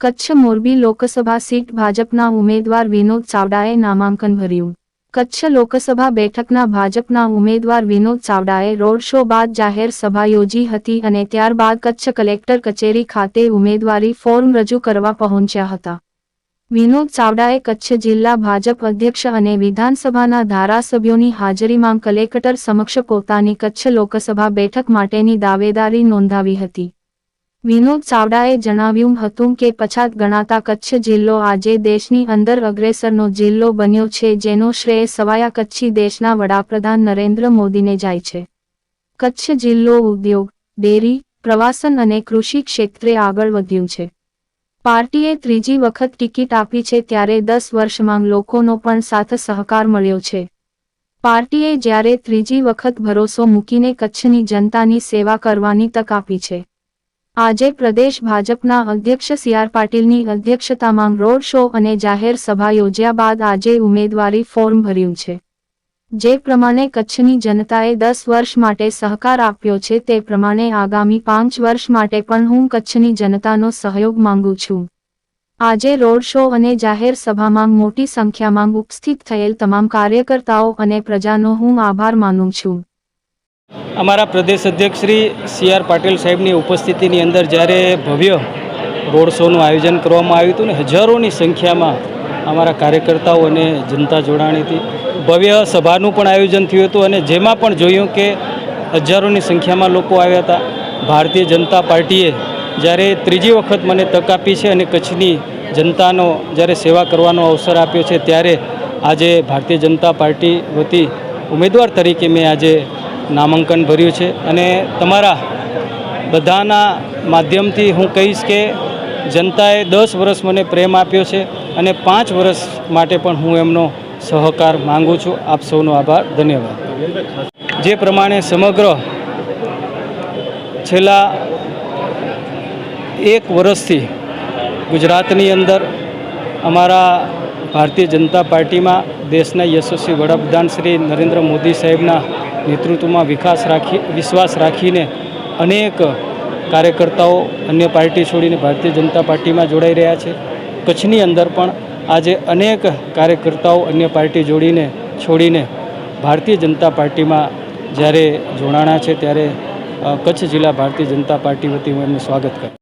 Kutch Morbi Lok Sabha seat ભાજપના ઉમેદવાર વિનોદ ચાવડાએ નામાંકન ભર્યું. કચ્છ લોકસભા બેઠકના ભાજપના ઉમેદવાર વિનોદ ચાવડાએ રોડ શો બાદ જાહેર સભા યોજી હતી અને ત્યારબાદ કચ્છ કલેક્ટર કચેરી ખાતે ઉમેદવારી ફોર્મ રજૂ કરવા પહોંચ્યા હતા. વિનોદ ચાવડાએ કચ્છ જિલ્લા ભાજપ અધ્યક્ષ અને વિધાનસભાના ધારાસભ્યોની હાજરીમાં કલેક્ટર સમક્ષ પોતાની કચ્છ લોકસભા બેઠક માટેની દાવેદારી નોંધાવી હતી. વિનોદ ચાવડાએ જણાવ્યું હતું કે પછાત ગણાતા કચ્છ જિલ્લો આજે દેશની અંદર અગ્રેસરનો જિલ્લો બન્યો છે, જેનો શ્રેય સવાયા કચ્છી દેશના વડાપ્રધાન નરેન્દ્ર મોદીને જાય છે. કચ્છ જિલ્લો ઉદ્યોગ, ડેરી, પ્રવાસન અને કૃષિ ક્ષેત્રે આગળ વધ્યું છે. પાર્ટીએ ત્રીજી વખત ટિકિટ આપી છે ત્યારે દસ વર્ષમાં લોકોનો પણ સાથ સહકાર મળ્યો છે. પાર્ટીએ જ્યારે ત્રીજી વખત ભરોસો મૂકીને કચ્છની જનતાની સેવા કરવાની તક આપી છે. આજે પ્રદેશ ભાજપના અધ્યક્ષ સી આર પાટીલની અધ્યક્ષતામાં રોડ શો અને જાહેર સભા યોજ્યા બાદ આજે ઉમેદવારી ફોર્મ ભર્યું છે. જે પ્રમાણે કચ્છની જનતાએ દસ વર્ષ માટે સહકાર આપ્યો છે તે પ્રમાણે આગામી પાંચ વર્ષ માટે પણ હું કચ્છની જનતાનો સહયોગ માંગુ છું. આજે રોડ શો અને જાહેર સભામાં મોટી સંખ્યામાં ઉપસ્થિત થયેલ તમામ કાર્યકર્તાઓ અને પ્રજાનો હું આભાર માનું છું. અમારા પ્રદેશ અધ્યક્ષ શ્રી સી આર પાટીલ સાહેબની ઉપસ્થિતિની અંદર જ્યારે ભવ્ય રોડ શોનું આયોજન કરવામાં આવ્યું હતું ને હજારોની સંખ્યામાં અમારા કાર્યકર્તાઓ અને જનતા જોડાણી હતી. ભવ્ય સભાનું પણ આયોજન થયું હતું અને જેમાં પણ જોયું કે હજારોની સંખ્યામાં લોકો આવ્યા હતા. ભારતીય જનતા પાર્ટીએ જ્યારે ત્રીજી વખત મને તક આપી છે અને કચ્છની જનતાનો જ્યારે સેવા કરવાનો અવસર આપ્યો છે ત્યારે આજે ભારતીય જનતા પાર્ટી વતી ઉમેદવાર તરીકે મેં આજે નામાંકન ભર્યું છે અને તમારા બધાના માધ્યમથી હું કહીશ કે જનતાએ દસ વર્ષ મને પ્રેમ આપ્યો છે અને પાંચ વર્ષ માટે પણ હું એમનો સહકાર માંગુ છું. આપ સૌનો આભાર. ધન્યવાદ. જે પ્રમાણે સમગ્ર છેલ્લા એક વર્ષથી ગુજરાતની અંદર અમારા ભારતીય જનતા પાર્ટીમાં દેશના યશસ્વી વડાપ્રધાન શ્રી નરેન્દ્ર મોદી સાહેબના નેતૃત્વમાં વિકાસ રાખી, વિશ્વાસ રાખીને અનેક કાર્યકર્તાઓ અન્ય પાર્ટી છોડીને ભારતીય જનતા પાર્ટીમાં જોડાઈ રહ્યા છે. કચ્છની અંદર પણ આજે અનેક કાર્યકર્તાઓ અન્ય પાર્ટી જોડીને, છોડીને ભારતીય જનતા પાર્ટીમાં જ્યારે જોડાણા છે ત્યારે કચ્છ જિલ્લા ભારતીય જનતા પાર્ટી વતી હું એમનું સ્વાગત કરું